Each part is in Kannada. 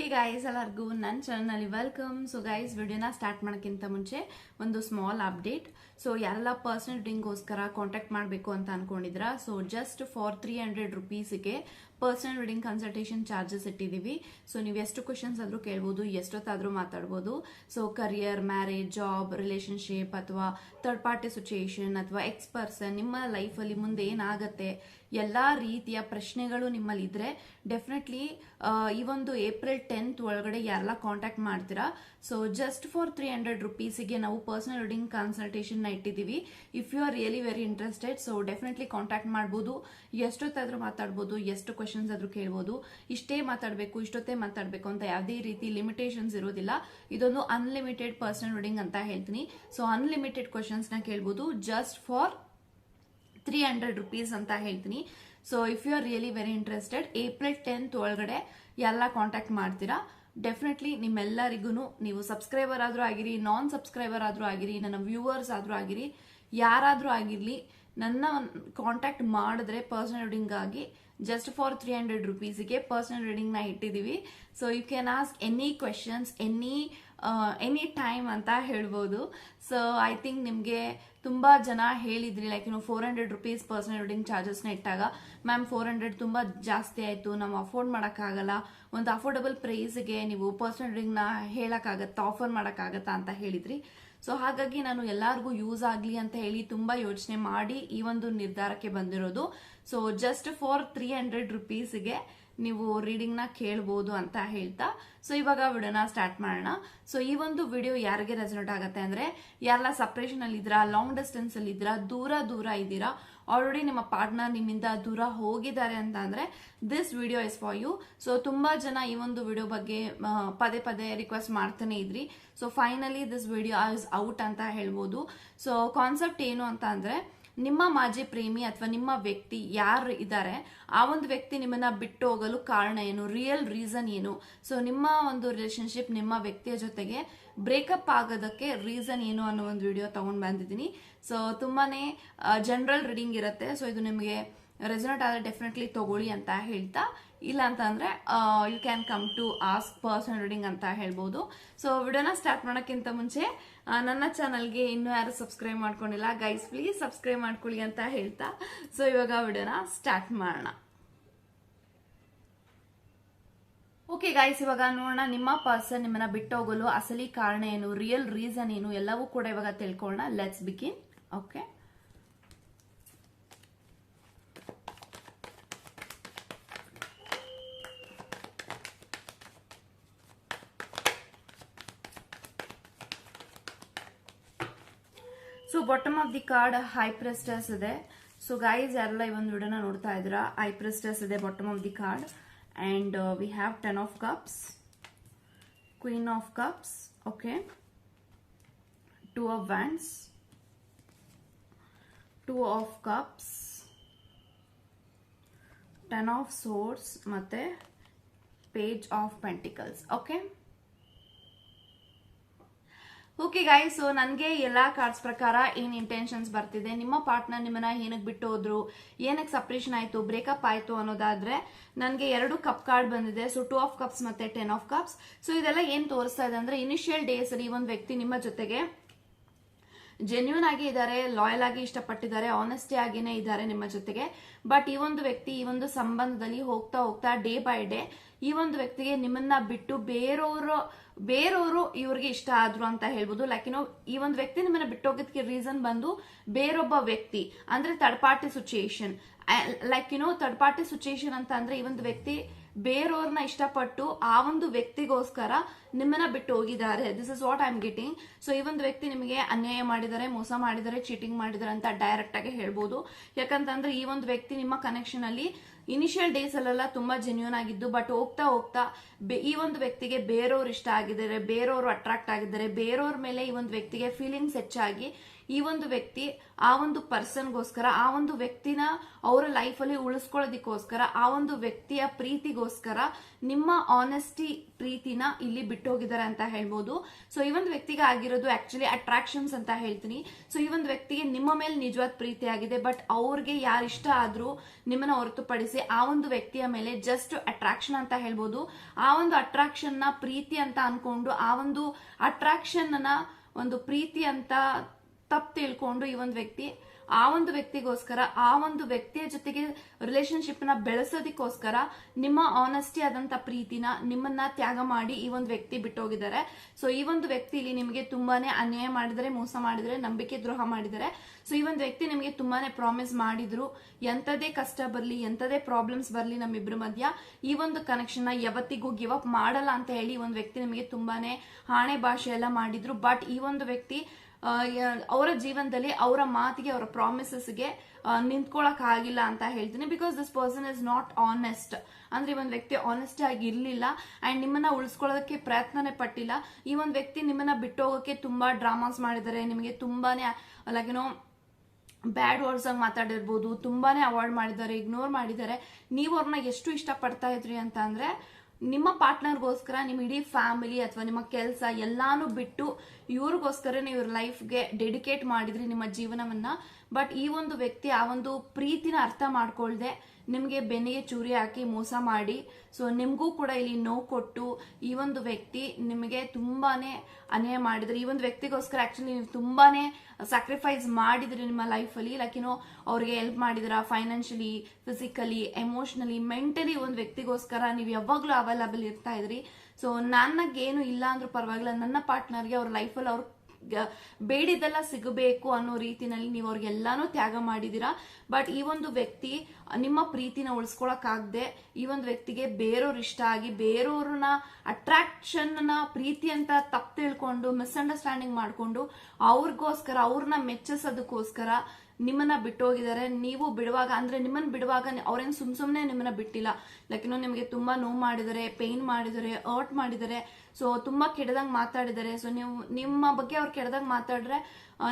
ಹೇ ಗಾಯ್ಸ್ ಎಲ್ಲರಿಗೂ? ನನ್ನ ಚಾನಲ್ನಲ್ಲಿ ವೆಲ್ಕಮ್ ಸೊ ಗೈಸ್ ವಿಡಿಯೋನ ಸ್ಟಾರ್ಟ್ ಮಾಡೋಕ್ಕಿಂತ ಮುಂಚೆ ಒಂದು ಸ್ಮಾಲ್ ಅಪ್ಡೇಟ್ ಸೊ ಯಾರೆಲ್ಲ ಪರ್ಸನಲ್ ಡ್ರಿಂಕ್ಗೋಸ್ಕರ ಕಾಂಟ್ಯಾಕ್ಟ್ ಮಾಡಬೇಕು ಅಂತ ಅನ್ಕೊಂಡಿದ್ರ so just for three hundred ರುಪೀಸ್ಗೆ personal reading consultation charges ಇಟ್ಟಿದ್ದೀವಿ. ಸೊ ನೀವು ಎಷ್ಟು ಕ್ವಶನ್ಸ್ ಆದರೂ ಕೇಳ್ಬೋದು, ಎಷ್ಟೊತ್ತಾದರೂ ಮಾತಾಡ್ಬೋದು. So career marriage job relationship ಅಥವಾ ಥರ್ಡ್ ಪಾರ್ಟಿ ಸಿಚುಯೇಷನ್ ಅಥವಾ ಎಕ್ಸ್ ಪರ್ಸನ್ ನಿಮ್ಮ ಲೈಫಲ್ಲಿ ಮುಂದೆ ಏನಾಗುತ್ತೆ, ಎಲ್ಲ ರೀತಿಯ ಪ್ರಶ್ನೆಗಳು ನಿಮ್ಮಲ್ಲಿ ಇದ್ರೆ ಡೆಫಿನೆಟ್ಲಿ ಈ ಒಂದು ಏಪ್ರಿಲ್ ಟೆಂತ್ ಒಳಗಡೆ ಯಾರೆಲ್ಲ ಕಾಂಟ್ಯಾಕ್ಟ್ ಮಾಡ್ತೀರಾ? So just for three hundred ರುಪೀಸಿಗೆ ನಾವು ಪರ್ಸನಲ್ ರೀಡಿಂಗ್ ಕನ್ಸಲ್ಟೇಷನ್ನ ಇಟ್ಟಿದ್ದೀವಿ. If you are really very interested so definitely contact ಮಾಡ್ಬೋದು. ಎಷ್ಟೊತ್ತಾದರೂ ಮಾತಾಡ್ಬೋದು, ಎಷ್ಟು ಕ್ವಶನ್ಸ್ ಆದ್ರೂ ಕೇಳ್ಬೋದು. ಇಷ್ಟೇ ಮಾತಾಡಬೇಕು, ಇಷ್ಟೊತ್ತೇ ಮಾತಾಡಬೇಕು ಅಂತ ಯಾವುದೇ ರೀತಿ ಲಿಮಿಟೇಷನ್ಸ್ ಇರೋದಿಲ್ಲ. ಇದೊಂದು ಅನ್ಲಿಮಿಟೆಡ್ ಪರ್ಸನಲ್ ರೀಡಿಂಗ್ ಅಂತ ಹೇಳ್ತೀನಿ. ಸೊ ಅನ್ಲಿಮಿಟೆಡ್ ಕ್ವಶನ್ಸ್ನ ಕೇಳ್ಬೋದು. Just for three hundred rupees ಅಂತ ಹೇಳ್ತೀನಿ. So if you are really very interested April tenth ಒಳಗಡೆ ಎಲ್ಲ ಕಾಂಟ್ಯಾಕ್ಟ್ ಮಾಡ್ತೀರಾ. ಡೆಫಿನೆಟ್ಲಿ ನಿಮ್ಮೆಲ್ಲರಿಗೂ ನೀವು ಸಬ್ಸ್ಕ್ರೈಬರ್ ಆದರೂ ಆಗಿರಿ ನಾನ್ ಸಬ್ಸ್ಕ್ರೈಬರ್ ಆದರೂ ಆಗಿರಿ, ನನ್ನ ವ್ಯೂವರ್ಸ್ ಆದರೂ ಆಗಿರಿ, ಯಾರಾದರೂ ಆಗಿರಲಿ, ನನ್ನ ಕಾಂಟ್ಯಾಕ್ಟ್ ಮಾಡಿದ್ರೆ ಪರ್ಸನಲ್ ರೀಡಿಂಗ್ ಆಗಿ ಜಸ್ಟ್ ಫಾರ್ ತ್ರೀ ಹಂಡ್ರೆಡ್ ರುಪೀಸಿಗೆ ಪರ್ಸನಲ್ ರೀಡಿಂಗ್ನ ಇಟ್ಟಿದ್ದೀವಿ so you can ask any questions any any time ಅಂತ ಹೇಳ್ಬೋದು. ಸೊ ಐ ಥಿಂಕ್ ನಿಮಗೆ ತುಂಬ ಜನ ಹೇಳಿದ್ರಿ ಲೈಕ್ ನೀವು four hundred rupees personal reading ಚಾರ್ಜಸ್ನ ಇಟ್ಟಾಗ. ಮ್ಯಾಮ್ ಫೋರ್ ಹಂಡ್ರೆಡ್ ತುಂಬ ಜಾಸ್ತಿ ಆಯಿತು ನಾವು ಅಫೋರ್ಡ್ ಮಾಡೋಕ್ಕಾಗಲ್ಲ. ಒಂದು ಅಫೋರ್ಡಬಲ್ ಪ್ರೈಸ್ಗೆ ನೀವು ಪರ್ಸನಲ್ ರೀಡಿಂಗ್ನ ಹೇಳೋಕ್ಕಾಗತ್ತಾ ಆಫರ್ ಮಾಡೋಕ್ಕಾಗತ್ತಾ ಅಂತ ಹೇಳಿದ್ರಿ. ಸೊ ಹಾಗಾಗಿ ನಾನು ಎಲ್ಲರಿಗೂ ಯೂಸ್ ಆಗಲಿ ಅಂತ ಹೇಳಿ ತುಂಬ ಯೋಚನೆ ಮಾಡಿ ಈ ಒಂದು ನಿರ್ಧಾರಕ್ಕೆ ಬಂದಿರೋದು. So just for three hundred ರುಪೀಸ್ಗೆ ನೀವು ರೀಡಿಂಗ್ನ ಕೇಳ್ಬೋದು ಅಂತ ಹೇಳ್ತಾ. ಸೊ ಇವಾಗ ವಿಡಿಯೋನ ಸ್ಟಾರ್ಟ್ ಮಾಡೋಣ. ಸೊ ಈ ಒಂದು ವಿಡಿಯೋ ಯಾರಿಗೆ ರೆಸಲ್ಟ್ ಆಗುತ್ತೆ ಅಂದ್ರೆ, ಯಾರೆಲ್ಲ ಸಪ್ರೇಷನ್ ಅಲ್ಲಿ ಇದ್ದೀರಾ ಲಾಂಗ್ ಡಿಸ್ಟೆನ್ಸ್ ಅಲ್ಲಿ ಇದ್ದೀರಾ ದೂರ ದೂರ ಇದ್ದೀರಾ ಆಲ್ರೆಡಿ ನಿಮ್ಮ ಪಾರ್ಟ್ನರ್ ನಿಮ್ಮಿಂದ ದೂರ ಹೋಗಿದ್ದಾರೆ ಅಂತ ಅಂದ್ರೆ this video is for you so ತುಂಬಾ ಜನ ಈ ಒಂದು ವಿಡಿಯೋ ಬಗ್ಗೆ ಪದೇ ಪದೇ ರಿಕ್ವೆಸ್ಟ್ ಮಾಡ್ತಾನೆ ಇದ್ರಿ. So finally this video is out ಅಂತ ಹೇಳ್ಬೋದು. ಸೊ ಕಾನ್ಸೆಪ್ಟ್ ಏನು ಅಂತ ಅಂದ್ರೆ, ನಿಮ್ಮ ಮಾಜಿ ಪ್ರೇಮಿ ಅಥವಾ ನಿಮ್ಮ ವ್ಯಕ್ತಿ ಯಾರು ಇದ್ದಾರೆ, ಆ ಒಂದು ವ್ಯಕ್ತಿ ನಿಮ್ಮನ್ನ ಬಿಟ್ಟು ಹೋಗಲು ಕಾರಣ ಏನು ರಿಯಲ್ ರೀಸನ್ ಏನು? ಸೊ ನಿಮ್ಮ ಒಂದು ರಿಲೇಶನ್ಶಿಪ್ ನಿಮ್ಮ ವ್ಯಕ್ತಿಯ ಜೊತೆಗೆ ಬ್ರೇಕಪ್ ಆಗೋದಕ್ಕೆ ರೀಸನ್ ಏನು ಅನ್ನೋ ಒಂದು ವಿಡಿಯೋ ತೊಗೊಂಡು ಬಂದಿದ್ದೀನಿ. ಸೊ ತುಂಬಾ ಜನರಲ್ ರೀಡಿಂಗ್ ಇರುತ್ತೆ. ಸೊ ಇದು ನಿಮಗೆ ರೆಸನೇಟ್ ಆದರೆ ಡೆಫಿನೆಟ್ಲಿ ತಗೊಳ್ಳಿ ಅಂತ ಹೇಳ್ತಾ. ಇಲ್ಲ ಅಂತಂದರೆ you can come to ask person reading ಅಂತ ಹೇಳ್ಬೋದು. ಸೊ ವಿಡಿಯೋನ ಸ್ಟಾರ್ಟ್ ಮಾಡೋಕ್ಕಿಂತ ಮುಂಚೆ ನನ್ನ ಚಾನಲ್ಗೆ ಇನ್ನೂ ಯಾರು ಸಬ್ಸ್ಕ್ರೈಬ್ ಮಾಡ್ಕೊಂಡಿಲ್ಲ ಗೈಸ್ ಪ್ಲೀಸ್ ಸಬ್ಸ್ಕ್ರೈಬ್ ಮಾಡ್ಕೊಳ್ಳಿ ಅಂತ ಹೇಳ್ತಾ. ಸೊ ಇವಾಗ ವಿಡಿಯೋನ ಸ್ಟಾರ್ಟ್ ಮಾಡೋಣ. ಓಕೆ ಗೈಸ್ ಇವಾಗ ನೋಡೋಣ ನಿಮ್ಮ ಪರ್ಸನ್ ನಿಮ್ಮನ್ನ ಬಿಟ್ಟು ಹೋಗಲು ಅಸಲಿ ಕಾರಣ ಏನು ರಿಯಲ್ ರೀಸನ್ ಏನು, ಎಲ್ಲವೂ ಕೂಡ ಇವಾಗ ತಿಳ್ಕೊಳ್ಳೋಣ. Let's begin okay so bottom of the card high priestess ಇದೆ. ಸೊ ಗೈಸ್ ಯಾರೆಲ್ಲ ಈ ಒಂದು ವಿಡಿಯೋನ ನೋಡ್ತಾ ಇದ್ದೀರಾ? ಹೈ ಪ್ರೆಸ್ಟಸ್ ಇದೆ bottom of the card and we have ten of cups queen of cups okay two of wands two of cups ten of swords ಮತ್ತೆ page of pentacles okay Okay guys so ನನಗೆ ಎಲ್ಲ ಕಾರ್ಡ್ಸ್ ಪ್ರಕಾರ ಏನು ಇಂಟೆನ್ಷನ್ಸ್ ಬರ್ತಿದೆ? ನಿಮ್ಮ ಪಾರ್ಟ್ನರ್ ನಿಮ್ಮನ್ನ ಏನಕ್ಕೆ ಬಿಟ್ಟು ಹೋದ್ರು? ಏನಕ್ಕೆ ಸಪ್ರೇಷನ್ ಆಯಿತು? ಬ್ರೇಕಪ್ ಆಯಿತು ಅನ್ನೋದಾದರೆ ನನಗೆ ಎರಡು ಕಪ್ ಕಾರ್ಡ್ ಬಂದಿದೆ. ಸೊ ಟೂ ಆಫ್ ಕಪ್ಸ್ ಮತ್ತು ಟೆನ್ ಆಫ್ ಕಪ್ಸ್ ಸೊ ಇದೆಲ್ಲ ಏನು ತೋರಿಸ್ತಾ ಇದೆ ಅಂದರೆ ಇನಿಷಿಯಲ್ ಡೇಸ್ ಅಲ್ಲಿ ಈ ಒಂದು ವ್ಯಕ್ತಿ ನಿಮ್ಮ ಜೊತೆಗೆ ಜೆನ್ಯೂನ್ ಆಗಿ ಇದ್ದಾರೆ ಲಾಯಲ್ ಆಗಿ ಇಷ್ಟಪಟ್ಟಿದ್ದಾರೆ ಆನೆಸ್ಟಿ ಆಗಿನೇ ಇದ್ದಾರೆ ನಿಮ್ಮ ಜೊತೆಗೆ. ಬಟ್ ಈ ಒಂದು ವ್ಯಕ್ತಿ ಈ ಒಂದು ಸಂಬಂಧದಲ್ಲಿ ಹೋಗ್ತಾ ಹೋಗ್ತಾ ಡೇ ಬೈ ಡೇ ಈ ಒಂದು ವ್ಯಕ್ತಿಗೆ ನಿಮ್ಮನ್ನ ಬಿಟ್ಟು ಬೇರೆಯವರು ಬೇರೆಯವರು ಇವ್ರಿಗೆ ಇಷ್ಟ ಆದ್ರು ಅಂತ ಹೇಳ್ಬೋದು. ಲೈಕ್ ಏನೋ ಈ ಒಂದು ವ್ಯಕ್ತಿ ನಿಮ್ಮನ್ನ ಬಿಟ್ಟೋಗೋದಕ್ಕೆ ರೀಸನ್ ಬಂದು ಬೇರೊಬ್ಬ ವ್ಯಕ್ತಿ, ಅಂದ್ರೆ ಥರ್ಡ್ ಪಾರ್ಟಿ ಸಿಚುಯೇಷನ್ ಲೈಕ್ ಏನೋ ಥರ್ಡ್ ಪಾರ್ಟಿ ಸಿಚುಯೇಷನ್ ಅಂತ ಅಂದ್ರೆ ಈ ಒಂದು ವ್ಯಕ್ತಿ ಬೇರೆಯವ್ರನ್ನ ಇಷ್ಟಪಟ್ಟು ಆ ಒಂದು ವ್ಯಕ್ತಿಗೋಸ್ಕರ ನಿಮ್ಮನ್ನ ಬಿಟ್ಟು ಹೋಗಿದ್ದಾರೆ this is what I am getting so ಈ ಒಂದು ವ್ಯಕ್ತಿ ನಿಮಗೆ ಅನ್ಯಾಯ ಮಾಡಿದರೆ ಮೋಸ ಮಾಡಿದರೆ ಚೀಟಿಂಗ್ ಮಾಡಿದ್ದಾರೆ ಅಂತ ಡೈರೆಕ್ಟ್ ಆಗಿ ಹೇಳ್ಬೋದು. ಯಾಕಂತಂದ್ರೆ ಈ ಒಂದು ವ್ಯಕ್ತಿ ನಿಮ್ಮ ಕನೆಕ್ಷನ್ ಅಲ್ಲಿ ಇನಿಷಿಯಲ್ ಡೇಸ್ ಅಲ್ಲೆಲ್ಲ ತುಂಬಾ ಜೆನ್ಯೂನ್ ಆಗಿದ್ದು ಬಟ್ ಹೋಗ್ತಾ ಹೋಗ್ತಾ ಈ ಒಂದು ವ್ಯಕ್ತಿಗೆ ಬೇರೆಯವ್ರು ಇಷ್ಟ ಆಗಿದ್ದಾರೆ ಬೇರೆಯವರು ಅಟ್ರಾಕ್ಟ್ ಆಗಿದ್ದಾರೆ ಬೇರೆಯವ್ರ ಮೇಲೆ ಈ ಒಂದು ವ್ಯಕ್ತಿಗೆ ಫೀಲಿಂಗ್ಸ್ ಹೆಚ್ಚಾಗಿ ಈ ಒಂದು ವ್ಯಕ್ತಿ, ಆ ಒಂದು ಪರ್ಸನ್ಗೋಸ್ಕರ, ಆ ಒಂದು ವ್ಯಕ್ತಿನ ಅವರ ಲೈಫಲ್ಲಿ ಉಳಿಸ್ಕೊಳ್ಳೋದಕ್ಕೋಸ್ಕರ, ಆ ಒಂದು ವ್ಯಕ್ತಿಯ ಪ್ರೀತಿಗೋಸ್ಕರ ನಿಮ್ಮ ಆನೆಸ್ಟಿ ಪ್ರೀತಿನ ಇಲ್ಲಿ ಬಿಟ್ಟೋಗಿದ್ದಾರೆ ಅಂತ ಹೇಳ್ಬೋದು. ಸೊ ಈ ಒಂದು ವ್ಯಕ್ತಿಗೆ ಆಗಿರೋದು ಆಕ್ಚುಲಿ ಅಟ್ರಾಕ್ಷನ್ಸ್ ಅಂತ ಹೇಳ್ತೀನಿ. ಸೊ ಈ ಒಂದು ವ್ಯಕ್ತಿಗೆ ನಿಮ್ಮ ಮೇಲೆ ನಿಜವಾದ ಪ್ರೀತಿ ಆಗಿದೆ ಬಟ್ ಅವ್ರಿಗೆ ಯಾರು ಇಷ್ಟ ಆದ್ರೂ ನಿಮ್ಮನ್ನ ಹೊರತುಪಡಿಸಿ ಆ ಒಂದು ವ್ಯಕ್ತಿಯ ಮೇಲೆ ಜಸ್ಟ್ ಅಟ್ರಾಕ್ಷನ್ ಅಂತ ಹೇಳ್ಬೋದು. ಆ ಒಂದು ಅಟ್ರಾಕ್ಷನ್ನ ಪ್ರೀತಿ ಅಂತ ಅನ್ಕೊಂಡು, ಆ ಒಂದು ಅಟ್ರಾಕ್ಷನ್ ಒಂದು ಪ್ರೀತಿ ಅಂತ ತಪ್ಪು ತಿಳ್ಕೊಂಡು ಈ ಒಂದು ವ್ಯಕ್ತಿ, ಆ ಒಂದು ವ್ಯಕ್ತಿಗೋಸ್ಕರ, ಆ ಒಂದು ವ್ಯಕ್ತಿಯ ಜೊತೆಗೆ ರಿಲೇಶನ್ಶಿಪ್ನ ಬೆಳೆಸೋದಕ್ಕೋಸ್ಕರ ನಿಮ್ಮ ಆನೆಸ್ಟಿ ಆದಂತ ಪ್ರೀತಿನ ನಿಮ್ಮನ್ನ ತ್ಯಾಗ ಮಾಡಿ ಈ ಒಂದು ವ್ಯಕ್ತಿ ಬಿಟ್ಟೋಗಿದ್ದಾರೆ. ಸೊ ಈ ಒಂದು ವ್ಯಕ್ತಿ ಇಲ್ಲಿ ನಿಮಗೆ ತುಂಬಾನೇ ಅನ್ಯಾಯ ಮಾಡಿದರೆ, ಮೋಸ ಮಾಡಿದರೆ, ನಂಬಿಕೆ ದ್ರೋಹ ಮಾಡಿದರೆ. ಸೊ ಈ ಒಂದು ವ್ಯಕ್ತಿ ನಿಮಗೆ ತುಂಬಾನೇ ಪ್ರಾಮಿಸ್ ಮಾಡಿದ್ರು. ಎಂತದೇ ಕಷ್ಟ ಬರಲಿ ಎಂತದೇ ಪ್ರಾಬ್ಲಮ್ಸ್ ಬರಲಿ ನಮ್ಮಿಬ್ರ ಮಧ್ಯ, ಈ ಒಂದು ಕನೆಕ್ಷನ್ನ ಯಾವತ್ತಿಗೂ ಗಿವ್ ಅಪ್ ಮಾಡಲ್ಲ ಅಂತ ಹೇಳಿ ಈ ಒಂದು ವ್ಯಕ್ತಿ ನಿಮಗೆ ತುಂಬಾನೇ ಹಾಣೆ ಭಾಷೆ ಎಲ್ಲ ಮಾಡಿದ್ರು. ಬಟ್ ಈ ಒಂದು ವ್ಯಕ್ತಿ ಅವರ ಜೀವನದಲ್ಲಿ ಅವರ ಮಾತಿಗೆ, ಅವರ ಪ್ರಾಮಿಸಸ್ಗೆ ನಿಂತ್ಕೊಳಕ್ ಆಗಿಲ್ಲ ಅಂತ ಹೇಳ್ತೀನಿ. Because this person is not honest ಅಂದ್ರೆ ಈ ಒಂದು ವ್ಯಕ್ತಿ ಆನೆಸ್ಟ್ ಆಗಿ ಇರ್ಲಿಲ್ಲ ಅಂಡ್ ನಿಮ್ಮನ್ನ ಉಳಿಸ್ಕೊಳ್ಳೋದಕ್ಕೆ ಪ್ರಯತ್ನನೇ ಪಟ್ಟಿಲ್ಲ. ಈ ಒಂದು ವ್ಯಕ್ತಿ ನಿಮ್ಮನ್ನ ಬಿಟ್ಟೋಗಕ್ಕೆ ತುಂಬಾ ಡ್ರಾಮಾಸ್ ಮಾಡಿದ್ದಾರೆ. ನಿಮಗೆ ತುಂಬಾನೇ ಲೈಕ್ ಬ್ಯಾಡ್ ವರ್ಡ್ಸ್ ಆಗಿ ಮಾತಾಡಿರ್ಬೋದು, ತುಂಬಾನೇ ಅವಾಯ್ಡ್ ಮಾಡಿದ್ದಾರೆ ಇಗ್ನೋರ್ ಮಾಡಿದ್ದಾರೆ. ನೀವು ಅವ್ರನ್ನ ಎಷ್ಟು ಇಷ್ಟಪಡ್ತಾ ಇದ್ರಿ ಅಂತ ಅಂದ್ರೆ ನಿಮ್ಮ ಪಾರ್ಟ್ನರ್ಗೋಸ್ಕರ, ನಿಮ್ಮ ಇಡೀ ಫ್ಯಾಮಿಲಿ ಅಥವಾ ನಿಮ್ಮ ಕೆಲಸ ಎಲ್ಲಾನು ಬಿಟ್ಟು ಇವ್ರಿಗೋಸ್ಕರನೇ ಇವ್ರ ಲೈಫ್ಗೆ ಡೆಡಿಕೇಟ್ ಮಾಡಿದ್ರಿ ನಿಮ್ಮ ಜೀವನವನ್ನ ಬಟ್ ಈ ಒಂದು ವ್ಯಕ್ತಿ ಆ ಒಂದು ಪ್ರೀತಿನ ಅರ್ಥ ಮಾಡ್ಕೊಳ್ದೆ ನಿಮಗೆ ಬೆನ್ನಿಗೆ ಚೂರಿ ಹಾಕಿ ಮೋಸ ಮಾಡಿ. ಸೊ ನಿಮಗೂ ಕೂಡ ಇಲ್ಲಿ ನೋವು ಕೊಟ್ಟು ಈ ಒಂದು ವ್ಯಕ್ತಿ ನಿಮಗೆ ತುಂಬಾನೇ ಅನ್ಯಾಯ ಮಾಡಿದ್ರು, ಈ ಒಂದು ವ್ಯಕ್ತಿಗೋಸ್ಕರ ಆಕ್ಚುಲಿ ನೀವು ತುಂಬಾನೇ ಸ್ಯಾಕ್ರಿಫೈಸ್ ಮಾಡಿದ್ರಿ ನಿಮ್ಮ ಲೈಫಲ್ಲಿ ಲೈಕ್ ಏನೋ ಅವ್ರಿಗೆ ಹೆಲ್ಪ್ ಮಾಡಿದ್ರ ಫೈನಾನ್ಷಿಯಲಿ ಫಿಸಿಕಲಿ ಎಮೋಷನಲಿ ಮೆಂಟಲಿ ಒಂದು ವ್ಯಕ್ತಿಗೋಸ್ಕರ ನೀವು ಯಾವಾಗಲೂ ಅವೈಲಬಲ್ ಇರ್ತಾ ಇದ್ರಿ. ಸೊ ನನಗೇನು ಇಲ್ಲ ಅಂದ್ರೂ ಪರವಾಗಿಲ್ಲ. ನನ್ನ ಪಾರ್ಟ್ನರ್ಗೆ ಅವ್ರ ಲೈಫಲ್ಲಿ ಅವ್ರು ಬೇಡಿದ್ದೆಲ್ಲ ಸಿಗಬೇಕು ಅನ್ನೋ ರೀತಿನಲ್ಲಿ ನೀವು ಅವ್ರಿಗೆಲ್ಲಾನು ತ್ಯಾಗ ಮಾಡಿದೀರಾ. ಬಟ್ ಈ ಒಂದು ವ್ಯಕ್ತಿ ನಿಮ್ಮ ಪ್ರೀತಿನ ಉಳಿಸ್ಕೊಳಕ್ಕಾಗದೆ ಈ ಒಂದು ವ್ಯಕ್ತಿಗೆ ಬೇರೆಯವ್ರು ಇಷ್ಟ ಆಗಿ ಬೇರೆಯವ್ರನ್ನ ಅಟ್ರಾಕ್ಷನ್ನ ಪ್ರೀತಿ ಅಂತ ತಪ್ಪು ತಿಳ್ಕೊಂಡು ಮಿಸ್ಅಂಡರ್ಸ್ಟ್ಯಾಂಡಿಂಗ್ ಮಾಡ್ಕೊಂಡು, ಅವ್ರಿಗೋಸ್ಕರ, ಅವ್ರನ್ನ ಮೆಚ್ಚಿಸೋದಕ್ಕೋಸ್ಕರ ನಿಮ್ಮನ್ನ ಬಿಟ್ಟೋಗಿದ್ದಾರೆ. ನೀವು ಬಿಡುವಾಗ, ಅಂದ್ರೆ ನಿಮ್ಮನ್ನ ಬಿಡುವಾಗ ಅವ್ರೇನು ಸುಮ್ ಸುಮ್ಮನೆ ನಿಮ್ಮನ್ನ ಬಿಟ್ಟಿಲ್ಲ. ಲೈಕ್ ಇನ್ನೂ ನಿಮಗೆ ತುಂಬಾ ನೋವು ಮಾಡಿದರೆ ಪೇನ್ ಮಾಡಿದರೆ ಅರ್ಟ್ ಮಾಡಿದ್ದಾರೆ. ಸೊ ತುಂಬಾ ಕೆಡದಂಗ್ ಮಾತಾಡಿದ್ದಾರೆ. ಸೊ ನೀವು, ನಿಮ್ಮ ಬಗ್ಗೆ ಅವ್ರು ಕೆಡದಂಗ್ ಮಾತಾಡ್ರೆ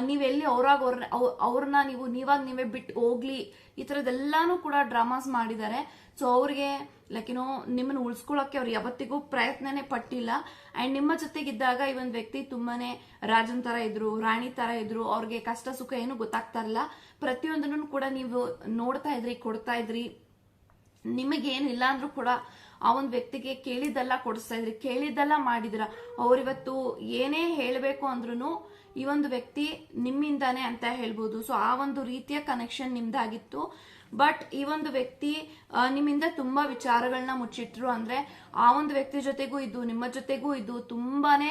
ನೀವೆಲ್ಲಿ ಅವ್ರಾಗ ಅವ್ರ ಅವ್ರನ್ನ ನೀವು ನೀವಾಗ ನೀವೇ ಬಿಟ್ಟು ಹೋಗ್ಲಿ, ಈ ಥರದ್ದೆಲ್ಲಾನು ಕೂಡ ಡ್ರಾಮಾಸ್ ಮಾಡಿದ್ದಾರೆ. ಸೊ ಅವ್ರಿಗೆ, ಲೈಕ್ ಏನೋ ನಿಮ್ಮನ್ನು ಉಳಿಸ್ಕೊಳ್ಳೋಕೆ ಅವ್ರು ಯಾವತ್ತಿಗೂ ಪ್ರಯತ್ನನೇ ಪಟ್ಟಿಲ್ಲ. ಅಂಡ್ ನಿಮ್ಮ ಜೊತೆಗಿದ್ದಾಗ ಈ ಒಂದು ವ್ಯಕ್ತಿ ತುಂಬಾನೇ ರಾಜನ್ ತರ ಇದ್ರು, ರಾಣಿ ತರ ಇದ್ರು, ಅವ್ರಿಗೆ ಕಷ್ಟ ಸುಖ ಏನು ಗೊತ್ತಾಗ್ತಾ ಇರಲ್ಲ ಪ್ರತಿಯೊಂದನ್ನು ಕೂಡ ನೀವು ನೋಡ್ತಾ ಇದ್ರಿ, ಕೊಡ್ತಾ ಇದ್ರಿ. ನಿಮಗೇನು ಇಲ್ಲ ಅಂದ್ರೂ ಕೂಡ ಆ ಒಂದು ವ್ಯಕ್ತಿಗೆ ಕೇಳಿದ್ದೆಲ್ಲ ಕೊಡಿಸ್ತಾ ಇದ್ರಿ, ಕೇಳಿದ್ದೆಲ್ಲ ಮಾಡಿದ್ರ ಅವರಿವತ್ತು ಏನೇ ಹೇಳಬೇಕು ಅಂದ್ರೂ ಈ ಒಂದು ವ್ಯಕ್ತಿ ನಿಮ್ಮಿಂದಾನೆ ಅಂತ ಹೇಳ್ಬೋದು. ಸೊ ಆ ಒಂದು ರೀತಿಯ ಕನೆಕ್ಷನ್ ನಿಮ್ದಾಗಿತ್ತು. ಬಟ್ ಈ ಒಂದು ವ್ಯಕ್ತಿ ನಿಮ್ಮಿಂದ ತುಂಬಾ ವಿಚಾರಗಳನ್ನ ಮುಚ್ಚಿಟ್ರು ಅಂದ್ರೆ ಆ ಒಂದು ವ್ಯಕ್ತಿ ಜೊತೆಗೂ ಇದ್ದು, ನಿಮ್ಮ ಜೊತೆಗೂ ಇದ್ದು, ತುಂಬಾನೇ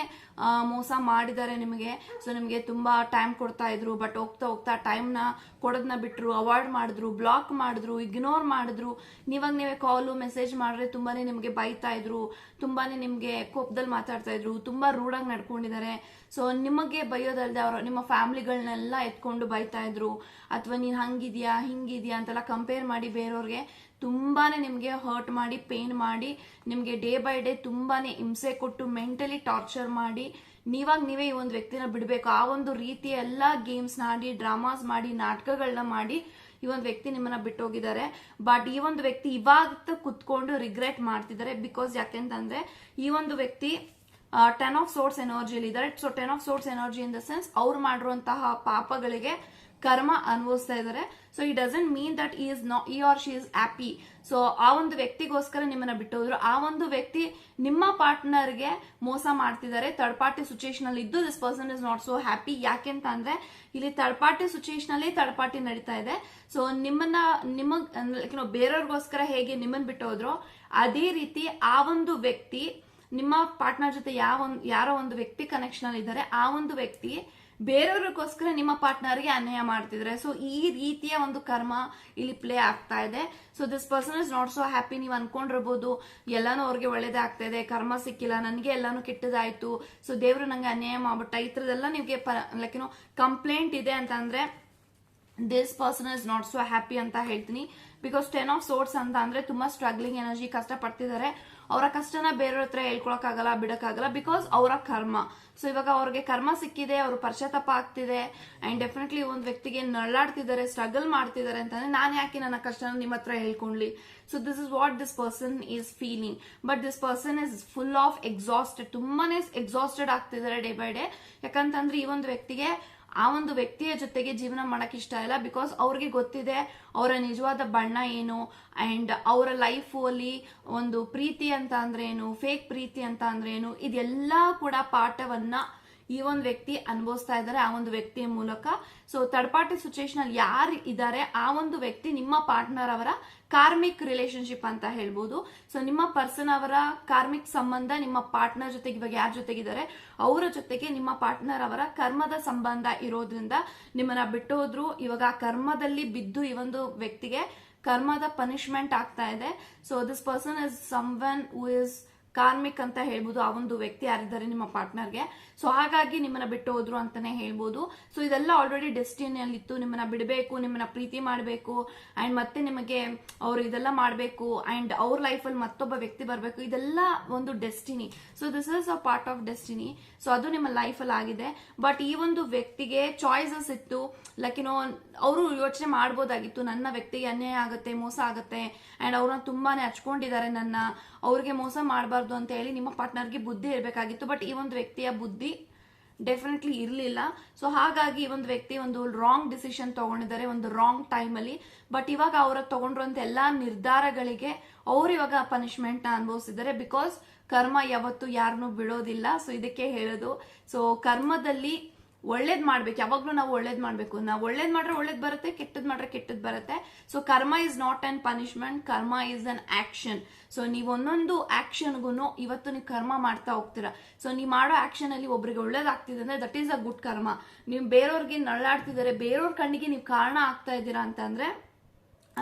ಮೋಸ ಮಾಡಿದ್ದಾರೆ ನಿಮಗೆ. ಸೊ ನಿಮಗೆ ತುಂಬಾ ಟೈಮ್ ಕೊಡ್ತಾ ಇದ್ರು ಬಟ್ ಹೋಗ್ತಾ ಹೋಗ್ತಾ ಟೈಮ್ನ ಕೊಡೋದನ್ನ ಬಿಟ್ಟರು ಅವಾಯ್ಡ್ ಮಾಡಿದ್ರು ಬ್ಲಾಕ್ ಮಾಡಿದ್ರು ಇಗ್ನೋರ್ ಮಾಡಿದ್ರು. ನೀವಾಗ ನೀವೇ ಕಾಲು ಮೆಸೇಜ್ ಮಾಡಿದ್ರೆ ತುಂಬಾ ನಿಮಗೆ ಬೈತಾ ಇದ್ರು ತುಂಬಾ ನಿಮಗೆ ಕೋಪದಲ್ಲಿ ಮಾತಾಡ್ತಾ ಇದ್ರು, ತುಂಬಾ ರೂಢಾಗಿ ನಡ್ಕೊಂಡಿದ್ದಾರೆ. ಸೊ ನಿಮಗೆ ಬೈಯೋದಲ್ಲದೆ ಅವರು, ನಿಮ್ಮ ಫ್ಯಾಮಿಲಿಗಳನ್ನೆಲ್ಲ ಎತ್ಕೊಂಡು ಬೈತಾ ಇದ್ರು. ಅಥವಾ ನೀನು ಹಂಗಿದ್ಯಾ, ಹಿಂಗಿದ್ಯಾ ಅಂತೆಲ್ಲ ಕಂಪೇರ್ ಮಾಡಿ ಬೇರೆಯವ್ರಿಗೆ ತುಂಬಾನೇ ನಿಮಗೆ ಹರ್ಟ್ ಮಾಡಿ ಪೇನ್ ಮಾಡಿ, ನಿಮಗೆ ಡೇ ಬೈ ಡೇ ತುಂಬಾನೇ ಹಿಂಸೆ ಕೊಟ್ಟು ಮೆಂಟಲಿ ಟಾರ್ಚರ್ ಮಾಡಿ, ನೀವಾಗ ನೀವೇ ಈ ಒಂದು ವ್ಯಕ್ತಿನ ಬಿಡಬೇಕು. ಆ ಒಂದು ರೀತಿಯ ಎಲ್ಲ ಗೇಮ್ಸ್ನ ಆಡಿ ಡ್ರಾಮಾಸ್ ಮಾಡಿ ನಾಟಕಗಳನ್ನ ಮಾಡಿ ಈ ಒಂದು ವ್ಯಕ್ತಿ ನಿಮ್ಮನ್ನ ಬಿಟ್ಟೋಗಿದ್ದಾರೆ. ಬಟ್ ಈ ಒಂದು ವ್ಯಕ್ತಿ ಇವಾಗ ಕುತ್ಕೊಂಡು ರಿಗ್ರೆಟ್ ಮಾಡ್ತಿದ್ದಾರೆ. ಬಿಕಾಸ್ ಯಾಕೆಂತಂದ್ರೆ ಈ ಒಂದು ವ್ಯಕ್ತಿ ಟೆನ್ ಆಫ್ ಸೋರ್ಸ್ ಎನರ್ಜಿಯಲ್ಲಿ ಇದ್ದಾರೆ. So ten of swords energy in the sense ಅವ್ರು ಮಾಡಿರುವಂತಹ ಪಾಪಗಳಿಗೆ ಕರ್ಮ ಅನುಭವಿಸ್ತಾ ಇದ್ದಾರೆ. So it doesn't mean that is ನಾ he or she is happy so ಆ ಒಂದು ವ್ಯಕ್ತಿಗೋಸ್ಕರ ನಿಮ್ಮನ್ನ ಬಿಟ್ಟೋದ್ರು ಆ ಒಂದು ವ್ಯಕ್ತಿ ನಿಮ್ಮ ಪಾರ್ಟ್ನರ್ಗೆ ಮೋಸ ಮಾಡ್ತಿದ್ದಾರೆ. ಥರ್ಡ್ ಪಾರ್ಟಿ ಸಿಚುಯೇಷನ್ ಅಲ್ಲಿ ಇದ್ದು this person is not so happy ಯಾಕೆಂತ ಅಂದ್ರೆ, ಇಲ್ಲಿ ಥರ್ಡ್ ಪಾರ್ಟಿ ಸಿಚುಯೇಷನ್ ಅಲ್ಲಿ ಥರ್ಡ್ ಪಾರ್ಟಿ ನಡೀತಾ ಇದೆ. ಸೊ ನಿಮ್ಮನ್ನ ನಿಮಗ್ ನಾವು ಬೇರೆಯವ್ರಿಗೋಸ್ಕರ ಹೇಗೆ ನಿಮ್ಮನ್ನ ಬಿಟ್ಟೋದ್ರೋ ಅದೇ ರೀತಿ ಆ ಒಂದು ವ್ಯಕ್ತಿ, ನಿಮ್ಮ ಪಾರ್ಟ್ನರ್ ಜೊತೆ ಯಾವ ಯಾರೋ ಒಂದು ವ್ಯಕ್ತಿ ಕನೆಕ್ಷನ್ ಅಲ್ಲಿ ಇದ್ದಾರೆ. ಆ ಒಂದು ವ್ಯಕ್ತಿ ಬೇರೆಯವ್ರಿಗೋಸ್ಕರ ನಿಮ್ಮ ಪಾರ್ಟ್ನರ್ಗೆ ಅನ್ಯಾಯ ಮಾಡ್ತಿದ್ರೆ ಸೊ ಈ ರೀತಿಯ ಒಂದು ಕರ್ಮ ಇಲ್ಲಿ ಪ್ಲೇ ಆಗ್ತಾ ಇದೆ. So this person is not so happy ನೀವು ಅನ್ಕೊಂಡಿರ್ಬೋದು, ಎಲ್ಲಾನು ಅವ್ರಿಗೆ ಒಳ್ಳೇದೇ ಇದೆ, ಕರ್ಮ ಸಿಕ್ಕಿಲ್ಲ, ನನಗೆ ಎಲ್ಲಾನು ಕೆಟ್ಟದಾಯ್ತು ಸೊ ದೇವರು ನಂಗೆ ಅನ್ಯಾಯ ಮಾಡ್ಬಿಟ್ಟ, ಈ ಥರದೆಲ್ಲ ನಿಮಗೆ ಲೈಕ್ ಏನೋ ಕಂಪ್ಲೇಂಟ್ ಇದೆ ಅಂತ ಅಂದ್ರೆ this person is not so happy ಅಂತ ಹೇಳ್ತೀನಿ. ಬಿಕಾಸ್ ಟೆನ್ ಆಫ್ ಸೋರ್ಸ್ ಅಂತ ಅಂದ್ರೆ ತುಂಬಾ ಸ್ಟ್ರಗ್ಲಿಂಗ್ ಎನರ್ಜಿ ಕಷ್ಟ ಪಡ್ತಿದ್ದಾರೆ ಅವರ ಕಷ್ಟನ ಬೇರೆಯವ್ರ ಹತ್ರ ಹೇಳ್ಕೊಳಕ್ಕಾಗಲ್ಲ, ಬಿಡಕ್ಕಾಗಲ್ಲ ಬಿಕಾಸ್ ಅವರ ಕರ್ಮ. ಸೊ ಇವಾಗ ಅವ್ರಿಗೆ ಕರ್ಮ ಸಿಕ್ಕಿದೆ, ಅವರು ಪಶ್ಚಾತ್ತಾಪ ಆಗ್ತಿದೆ ಅಂಡ್ ಡೆಫಿನೆಟ್ಲಿ ಒಂದು ವ್ಯಕ್ತಿಗೆ ನಳ್ಳಾಡ್ತಿದ್ದಾರೆ ಸ್ಟ್ರಗಲ್ ಮಾಡ್ತಿದ್ದಾರೆ ಅಂತಂದ್ರೆ ನಾನು ಯಾಕೆ ನನ್ನ ಕಷ್ಟನ ನಿಮ್ಮ ಹತ್ರ ಹೇಳ್ಕೊಂಡ್ಲಿ? So this is what this person is feeling but this person is full of exhausted ತುಂಬಾನೇ ಎಕ್ಸಾಸ್ಟೆಡ್ ಆಗ್ತಿದ್ದಾರೆ ಡೇ ಬೈ ಡೇ ಯಾಕಂತಂದ್ರೆ ಈ ಒಂದು ವ್ಯಕ್ತಿಗೆ ಆ ಒಂದು ವ್ಯಕ್ತಿಯ ಜೊತೆಗೆ ಜೀವನ ಮಾಡಕ್ ಇಷ್ಟ ಇಲ್ಲ ಬಿಕಾಸ್ ಅವ್ರಿಗೆ ಗೊತ್ತಿದೆ ಅವರ ನಿಜವಾದ ಬಣ್ಣ ಏನು ಅಂಡ್ ಅವರ ಲೈಫ್ ಅಲ್ಲಿ ಒಂದು ಪ್ರೀತಿ ಅಂತ ಅಂದ್ರೆ ಏನು ಫೇಕ್ ಪ್ರೀತಿ ಅಂತ ಅಂದ್ರೆ ಏನು, ಇದೆಲ್ಲ ಕೂಡ ಪಾಠವನ್ನ ಈ ಒಂದು ವ್ಯಕ್ತಿ ಅನುಭವಿಸ್ತಾ ಇದ್ದಾರೆ, ಆ ಒಂದು ವ್ಯಕ್ತಿಯ ಮೂಲಕ. ಸೊ ಥರ್ಡ್ ಪಾರ್ಟಿ ಸಿಚುಯೇಷನ್ ಅಲ್ಲಿ ಯಾರು ಇದ್ದಾರೆ, ಆ ಒಂದು ವ್ಯಕ್ತಿ ನಿಮ್ಮ ಪಾರ್ಟ್ನರ್ ಅವರ ಕಾರ್ಮಿಕ್ ರಿಲೇಶನ್ಶಿಪ್ ಅಂತ ಹೇಳ್ಬೋದು. ಸೊ ನಿಮ್ಮ ಪರ್ಸನ್ ಅವರ ಕಾರ್ಮಿಕ್ ಸಂಬಂಧ, ನಿಮ್ಮ ಪಾರ್ಟ್ನರ್ ಜೊತೆಗೆ ಇವಾಗ ಯಾರ ಜೊತೆಗಿದ್ದಾರೆ ಅವರ ಜೊತೆಗೆ ನಿಮ್ಮ ಪಾರ್ಟ್ನರ್ ಅವರ ಕರ್ಮದ ಸಂಬಂಧ ಇರೋದ್ರಿಂದ ನಿಮ್ಮನ್ನ ಬಿಟ್ಟು ಹೋದ್ರು ಇವಾಗ ಆ ಕರ್ಮದಲ್ಲಿ ಬಿದ್ದು ಈ ಒಂದು ವ್ಯಕ್ತಿಗೆ ಕರ್ಮದ ಪನಿಷ್ಮೆಂಟ್ ಆಗ್ತಾ ಇದೆ. So this person is someone who is karmic ಅಂತ ಹೇಳ್ಬೋದು, ಆ ಒಂದು ವ್ಯಕ್ತಿ ಯಾರಿದ್ದಾರೆ ನಿಮ್ಮ ಪಾರ್ಟ್ನರ್ಗೆ. ಸೊ ಹಾಗಾಗಿ ನಿಮ್ಮನ್ನ ಬಿಟ್ಟು ಹೋದ್ರು ಅಂತಾನೆ ಹೇಳ್ಬೋದು. ಸೊ ಇದೆಲ್ಲ ಆಲ್ರೆಡಿ ಡೆಸ್ಟಿನಿಯಲ್ಲಿ ಇತ್ತು ನಿಮ್ಮನ್ನ ಬಿಡಬೇಕು, ನಿಮ್ಮನ್ನ ಪ್ರೀತಿ ಮಾಡಬೇಕು ಅಂಡ್ ಮತ್ತೆ ನಿಮಗೆ ಅವರು ಇದೆಲ್ಲ ಮಾಡಬೇಕು ಅಂಡ್ ಅವ್ರ ಲೈಫಲ್ಲಿ ಮತ್ತೊಬ್ಬ ವ್ಯಕ್ತಿ ಬರಬೇಕು. ಇದೆಲ್ಲ ಒಂದು destiny so this is a part of destiny so ಅದು ನಿಮ್ಮ ಲೈಫಲ್ಲಿ ಆಗಿದೆ. ಬಟ್ ಈ ಒಂದು ವ್ಯಕ್ತಿಗೆ ಚಾಯ್ಸಸ್ ಇತ್ತು. ಲೈಕ್ ಏನೋ ಅವರು ಯೋಚನೆ ಮಾಡ್ಬೋದಾಗಿತ್ತು. ನನ್ನ ವ್ಯಕ್ತಿಗೆ ಅನ್ಯಾಯ ಆಗುತ್ತೆ, ಮೋಸ ಆಗುತ್ತೆ ಅಂಡ್ ಅವ್ರನ್ನ ತುಂಬಾನೇ ಹಚ್ಕೊಂಡಿದ್ದಾರೆ ನನ್ನ. ಅವ್ರಿಗೆ ಮೋಸ ಮಾಡಬಾರ್ದು ಅಂತ ಹೇಳಿ ನಿಮ್ಮ ಪಾರ್ಟ್ನರ್ಗೆ ಬುದ್ಧಿ ಇರಬೇಕಾಗಿತ್ತು ಬಟ್ ಈ ಒಂದು ವ್ಯಕ್ತಿಯ ಬುದ್ಧಿ ಡೆಫಿನೆಟ್ಲಿ ಇರಲಿಲ್ಲ. ಸೊ, ಹಾಗಾಗಿ ಈ ಒಂದು ವ್ಯಕ್ತಿ ಒಂದು ರಾಂಗ್ ಡಿಸಿಷನ್ ತಗೊಂಡಿದ್ದಾರೆ, ಒಂದು ರಾಂಗ್ ಟೈಮಲ್ಲಿ ಬಟ್ ಇವಾಗ ಅವರ ತಗೊಂಡಿರುವಂತ ಎಲ್ಲ ನಿರ್ಧಾರಗಳಿಗೆ ಅವ್ರು ಇವಾಗ ಪನಿಷ್ಮೆಂಟ್ನ ಅನುಭವಿಸಿದ್ದಾರೆ. ಬಿಕಾಸ್ ಕರ್ಮ ಯಾವತ್ತು ಯಾರನ್ನೂ ಬಿಡೋದಿಲ್ಲ. ಸೊ ಇದಕ್ಕೆ ಹೇಳೋದು. ಸೊ ಕರ್ಮದಲ್ಲಿ ಒಳ್ಳೇದ್ ಮಾಡ್ಬೇಕು. ಯಾವಾಗ್ಲೂ ನಾವು ಒಳ್ಳೇದ್ ಮಾಡ್ಬೇಕು. ನಾವು ಒಳ್ಳೇದ್ ಮಾಡ್ರೆ ಒಳ್ಳೇದ್ ಬರುತ್ತೆ, ಕೆಟ್ಟದ್ ಮಾಡ್ರೆ ಕೆಟ್ಟದ್ ಬರುತ್ತೆ. So karma is not an punishment karma is an action so ನೀವು ಒಂದೊಂದು ಆಕ್ಷನ್ಗೂ ಇವತ್ತು ನೀವು ಕರ್ಮ ಮಾಡ್ತಾ ಹೋಗ್ತೀರಾ. ಸೊ ನೀವು ಮಾಡೋ ಆಕ್ಷನ್ ಅಲ್ಲಿ ಒಬ್ರಿಗೆ ಒಳ್ಳೇದಾಗ್ತಿದೆ ಅಂದ್ರೆ ದಟ್ ಈಸ್ ಅ ಗುಡ್ ಕರ್ಮ. ನೀವು ಬೇರೆಯವ್ರಿಗೆ ನಳ್ಳಾಡ್ತಿದ್ದಾರೆ ಬೇರೆಯವ್ರ ಕಣ್ಣಿಗೆ ನೀವು ಕಾರಣ ಆಗ್ತಾ ಇದ್ದೀರಾ ಅಂತಂದ್ರೆ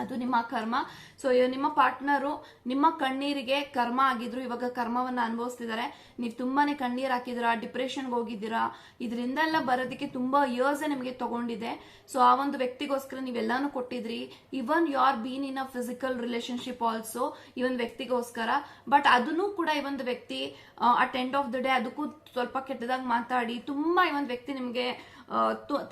ಅದು ನಿಮ್ಮ ಕರ್ಮ. ಸೊ ನಿಮ್ಮ ಪಾರ್ಟ್ನರು ನಿಮ್ಮ ಕಣ್ಣೀರಿಗೆ ಕರ್ಮ ಆಗಿದ್ರು, ಇವಾಗ ಕರ್ಮವನ್ನ ಅನುಭವಿಸ್ತಿದ್ದಾರೆ ನೀವು ತುಂಬಾನೇ ಕಣ್ಣೀರ್ ಹಾಕಿದಿರಾ ಡಿಪ್ರೆಷನ್ಗೆ ಹೋಗಿದ್ದೀರಾ ಇದರಿಂದೆಲ್ಲ ಬರೋದಕ್ಕೆ ತುಂಬಾ ಇಯರ್ಸ್ ನಿಮಗೆ ತಗೊಂಡಿದೆ. ಸೊ ಆ ಒಂದು ವ್ಯಕ್ತಿಗೋಸ್ಕರ ನೀವೆಲ್ಲಾನು ಕೊಟ್ಟಿದ್ರಿ. Even you are been in a physical relationship also ಈ ಒಂದು ವ್ಯಕ್ತಿಗೋಸ್ಕರ. ಬಟ್ ಅದನ್ನು ಕೂಡ ಈ ಒಂದು ವ್ಯಕ್ತಿ at end of the day ಅದಕ್ಕೂ ಸ್ವಲ್ಪ ಕೆಟ್ಟದಾಗಿ ಮಾತಾಡಿ, ತುಂಬಾ ಈ ಒಂದು ವ್ಯಕ್ತಿ ನಿಮಗೆ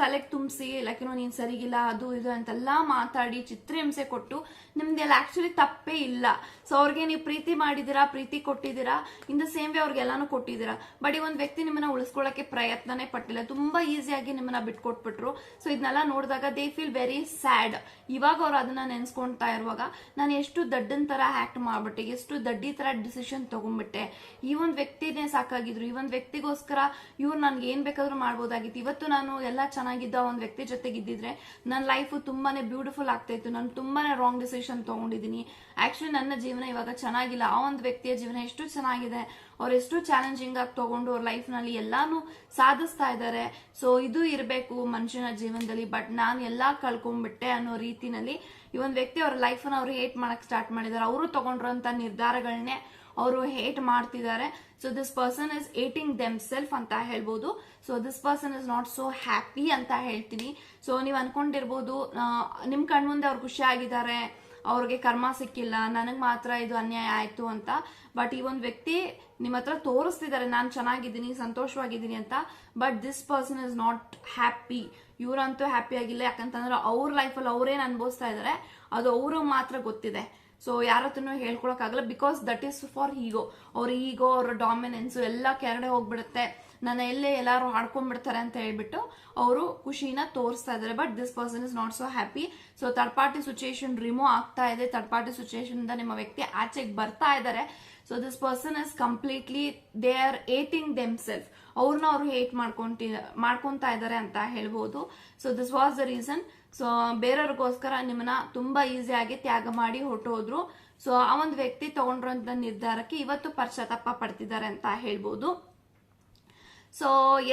ತಲೆಗೆ ತುಂಬಿಸಿ ಲೈಕ್ ಏನೋ ನೀನು ಸರಿಗಿಲ್ಲ, ಅದು ಇದು ಅಂತೆಲ್ಲ ಮಾತಾಡಿ ಚಿತ್ರಹಿಂಸೆ ಕೊಟ್ಟು, ನಿಮ್ದೆಲ್ಲ ಆಕ್ಚುಲಿ ತಪ್ಪೇ ಇಲ್ಲ. ಸೊ ಅವ್ರಿಗೆ ನೀವು ಪ್ರೀತಿ ಮಾಡಿದಿರಾ ಪ್ರೀತಿ ಕೊಟ್ಟಿದ್ದೀರಾ? ಇನ್ ದ ಸೇಮ್ ವೇ ಅವ್ರಿಗೆಲ್ಲಾನು ಕೊಟ್ಟಿದ್ದೀರಾ? ಬಟ್ ಈ ಒಂದು ವ್ಯಕ್ತಿ ನಿಮ್ಮನ್ನ ಉಳಿಸ್ಕೊಳ್ಳೋಕೆ ಪ್ರಯತ್ನನೇ ಪಟ್ಟಿಲ್ಲ. ತುಂಬಾ ಈಸಿಯಾಗಿ ನಿಮ್ಮನ್ನ ಬಿಟ್ಕೊಟ್ಬಿಟ್ರು. ಸೊ ಇದನ್ನೆಲ್ಲ ನೋಡಿದಾಗ ದೇ ಫೀಲ್ ವೆರಿ ಸ್ಯಾಡ್ ಇವಾಗ ಅವ್ರು ಅದನ್ನ ನೆನ್ಸ್ಕೊಂತಾ ಇರುವಾಗ ನಾನು ಎಷ್ಟು ದಡ್ಡನ್ ತರ ಆಕ್ಟ್ ಮಾಡ್ಬಿಟ್ಟೆ, ಎಷ್ಟು ದಡ್ಡಿ ತರ ಡಿಸಿಷನ್ ತಗೊಂಡ್ಬಿಟ್ಟೆ. ಈ ಒಂದು ವ್ಯಕ್ತಿನೇ ಸಾಕಾಗಿದ್ರು. ಈ ಒಂದು ವ್ಯಕ್ತಿಗೋಸ್ಕರ ಇವ್ರು ನನ್ಗೆ ಏನ್ ಬೇಕಾದ್ರೂ ಮಾಡ್ಬೋದಾಗಿತ್ತು. ಇವತ್ತು ನಾನು ಎಲ್ಲ ಚೆನ್ನಾಗಿದ್ದ ಒಂದು ವ್ಯಕ್ತಿ ಜೊತೆಗಿದ್ದಿದ್ರೆ ನನ್ನ ಲೈಫ್ ತುಂಬಾನೇ ಬ್ಯೂಟಿಫುಲ್ ಆಗ್ತಾ ಇತ್ತು. ನಾನು ತುಂಬಾನೇ ರಾಂಗ್ ಡಿಸಿಷನ್ ತಗೊಂಡಿದ್ದೀನಿ. ಆಕ್ಚುಲಿ ನನ್ನ ಜೀವನ ಇವಾಗ ಚೆನ್ನಾಗಿಲ್ಲ. ಆ ಒಂದು ವ್ಯಕ್ತಿಯ ಜೀವನ ಎಷ್ಟು ಚೆನ್ನಾಗಿದೆ. ಅವ್ರು ಎಷ್ಟು ಚಾಲೆಂಜಿಂಗ್ ಆಗಿ ತಗೊಂಡು ಅವ್ರ ಲೈಫ್ನಲ್ಲಿ ಎಲ್ಲಾನು ಸಾಧಿಸ್ತಾ ಇದ್ದಾರೆ ಸೊ ಇದು ಇರಬೇಕು ಮನುಷ್ಯನ ಜೀವನದಲ್ಲಿ. ಬಟ್ ನಾನು ಎಲ್ಲ ಕಳ್ಕೊಂಡ್ಬಿಟ್ಟೆ ಅನ್ನೋ ರೀತಿನಲ್ಲಿ ಈ ಒಂದು ವ್ಯಕ್ತಿ ಅವ್ರ ಲೈಫನ್ನ ಅವ್ರು ಹೇಟ್ ಮಾಡಕ್ ಸ್ಟಾರ್ಟ್ ಮಾಡಿದ್ದಾರೆ ಅವರು ತಗೊಂಡಿರೋಂತ ನಿರ್ಧಾರಗಳನ್ನೇ ಅವರು ಹೇಟ್ ಮಾಡ್ತಿದ್ದಾರೆ so this person is hating them self ಅಂತ ಹೇಳ್ಬೋದು. So this person is not so happy ಅಂತ ಹೇಳ್ತೀನಿ. ಸೊ ನೀವು ಅನ್ಕೊಂಡಿರ್ಬೋದು ನಿಮ್ ಕಣ್ಮುಂದೆ ಅವ್ರು ಖುಷಿ ಆಗಿದ್ದಾರೆ. ಅವ್ರಿಗೆ ಕರ್ಮ ಸಿಕ್ಕಿಲ್ಲ, ನನಗೆ ಮಾತ್ರ ಇದು ಅನ್ಯಾಯ ಆಯ್ತು ಅಂತ. ಬಟ್ ಈ ಒಂದು ವ್ಯಕ್ತಿ ನಿಮ್ಮ ಹತ್ರ ತೋರಿಸ್ತಿದ್ದಾರೆ ನಾನು ಚೆನ್ನಾಗಿದ್ದೀನಿ, ಸಂತೋಷವಾಗಿದ್ದೀನಿ ಅಂತ. But this person is not happy ಇವರಂತೂ happy ಆಗಿಲ್ಲ. ಯಾಕಂತಂದ್ರೆ ಅವ್ರ ಲೈಫಲ್ಲಿ ಅವ್ರೇನ್ ಅನುಭವಿಸ್ತಾ ಇದ್ದಾರೆ ಅದು ಅವ್ರಿಗೆ ಮಾತ್ರ ಗೊತ್ತಿದೆ. ಸೊ ಯಾರ ಹೇಳ್ಕೊಳಕ್ ಆಗಲ್ಲ because that is for ego ಅವ್ರ ಈಗೋ ಅವ್ರ ಡಾಮಿನೆನ್ಸ್ ಎಲ್ಲ ಕೆರಡೆ ಹೋಗ್ಬಿಡುತ್ತೆ. ನನ್ನ ಎಲ್ಲೇ ಎಲ್ಲರೂ ಹಾಡ್ಕೊಂಡ್ಬಿಡ್ತಾರೆ ಅಂತ ಹೇಳ್ಬಿಟ್ಟು ಅವರು ಖುಷಿನ ತೋರಿಸ್ತಾ ಇದ್ದಾರೆ. But this person is not so happy so third party situation remove ಆಗ್ತಾ ಇದೆ. ಥರ್ಡ್ ಪಾರ್ಟಿ ಸಿಚುಯೇಷನ್ ಇಂದ ನಿಮ್ಮ ವ್ಯಕ್ತಿ ಆಚೆಗೆ ಬರ್ತಾ ಇದ್ದಾರೆ. So this person is completely they are hating them self ಅವ್ರನ್ನ ಅವರು ಹೇಟ್ ಮಾಡ್ಕೊಂತಿ ಮಾಡ್ಕೊತಾ ಇದ್ದಾರೆ ಅಂತ ಹೇಳ್ಬೋದು. So this was the reason so ಬೇರೆಯವ್ರಿಗೋಸ್ಕರ ನಿಮ್ಮನ್ನ ತುಂಬಾ ಈಸಿಯಾಗಿ ತ್ಯಾಗ ಮಾಡಿ ಹೊಟ್ಟೋದ್ರು ಸೊ ಆ ಒಂದು ವ್ಯಕ್ತಿ ತಗೊಂಡ್ರಂತ ನಿರ್ಧಾರಕ್ಕೆ ಇವತ್ತು ಪಶ್ಚಾತ್ತಾಪ ಪಡ್ತಿದ್ದಾರೆ ಅಂತ ಹೇಳ್ಬೋದು. ಸೊ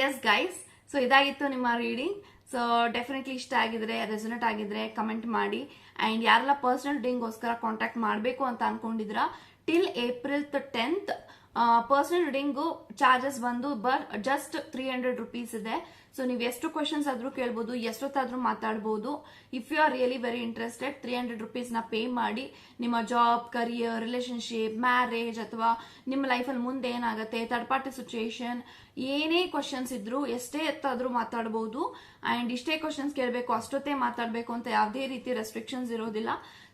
ಎಸ್ ಗೈಸ್ ಸೊ ಇದಾಗಿತ್ತು ನಿಮ್ಮ ರೀಡಿಂಗ್ ಸೊ ಡೆಫಿನೆಟ್ಲಿ ಇಷ್ಟ ಆಗಿದ್ರೆ ರೆಸೊನೇಟ್ ಆಗಿದ್ರೆ ಕಮೆಂಟ್ ಮಾಡಿ. ಆ್ಯಂಡ್ ಯಾರೆಲ್ಲ ಪರ್ಸನಲ್ ರೀಡಿಂಗ್ಗೋಸ್ಕರ ಕಾಂಟ್ಯಾಕ್ಟ್ ಮಾಡಬೇಕು ಅಂತ ಅನ್ಕೊಂಡಿದ್ರ till April tenth personal reading charges ಬಂದು ಬರ್ ಜಸ್ಟ್ ತ್ರೀ ಹಂಡ್ರೆಡ್ ರುಪೀಸ್ ಇದೆ. ಸೊ ನೀವು ಎಷ್ಟು ಕ್ವಶನ್ಸ್ ಆದ್ರೂ ಕೇಳ್ಬೋದು, ಎಷ್ಟೊತ್ತಾದ್ರೂ ಮಾತಾಡ್ಬೋದು. If you are really very interested three hundred ರುಪೀಸ್ನ pay ಮಾಡಿ, ನಿಮ್ಮ ಜಾಬ್ ಕರಿಯರ್ ರಿಲೇಶನ್ಶಿಪ್ ಮ್ಯಾರೇಜ್ ಅಥವಾ ನಿಮ್ಮ ಲೈಫಲ್ಲಿ ಮುಂದೆ ಏನಾಗುತ್ತೆ ಥರ್ಡ್ ಪಾರ್ಟಿ ಸಿಚುಯೇಷನ್ ಏನೇ ಕ್ವಶನ್ಸ್ ಇದ್ರು ಎಷ್ಟೇ ಎತ್ತಾದ್ರೂ ಮಾತಾಡ್ಬೋದು. ಅಂಡ್ ಇಷ್ಟೇ ಕ್ವಶನ್ಸ್ ಕೇಳಬೇಕು, ಅಷ್ಟೊತ್ತೇ ಮಾತಾಡಬೇಕು ಅಂತ ಯಾವುದೇ ರೀತಿ ರೆಸ್ಟ್ರಿಕ್ಷನ್ಸ್ ಇರೋದಿಲ್ಲ.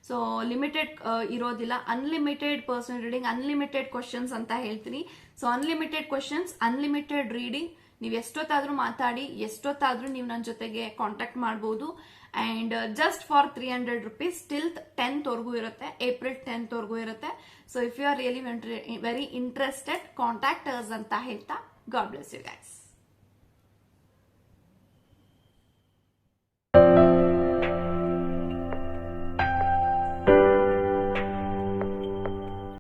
ಸೊ ಲಿಮಿಟೆಡ್ ಇರೋದಿಲ್ಲ. Unlimited person reading unlimited questions ಅಂತ ಹೇಳ್ತೀನಿ. So unlimited questions unlimited reading ನೀವು ಎಷ್ಟೊತ್ತಾದ್ರೂ ಮಾತಾಡಿ, ಎಷ್ಟೊತ್ತಾದ್ರೂ ನೀವು ನನ್ನ ಜೊತೆಗೆ ಕಾಂಟ್ಯಾಕ್ಟ್ ಮಾಡ್ಬೋದು. And just for three hundred rupees till tenth ವರ್ಗೂ ಇರುತ್ತೆ. ಏಪ್ರಿಲ್ ಟೆಂತ್ ವರ್ಗೂ ಇರುತ್ತೆ. So if you are really very interested contactors ಅಂತ ಹೇಳ್ತಾ. God bless you guys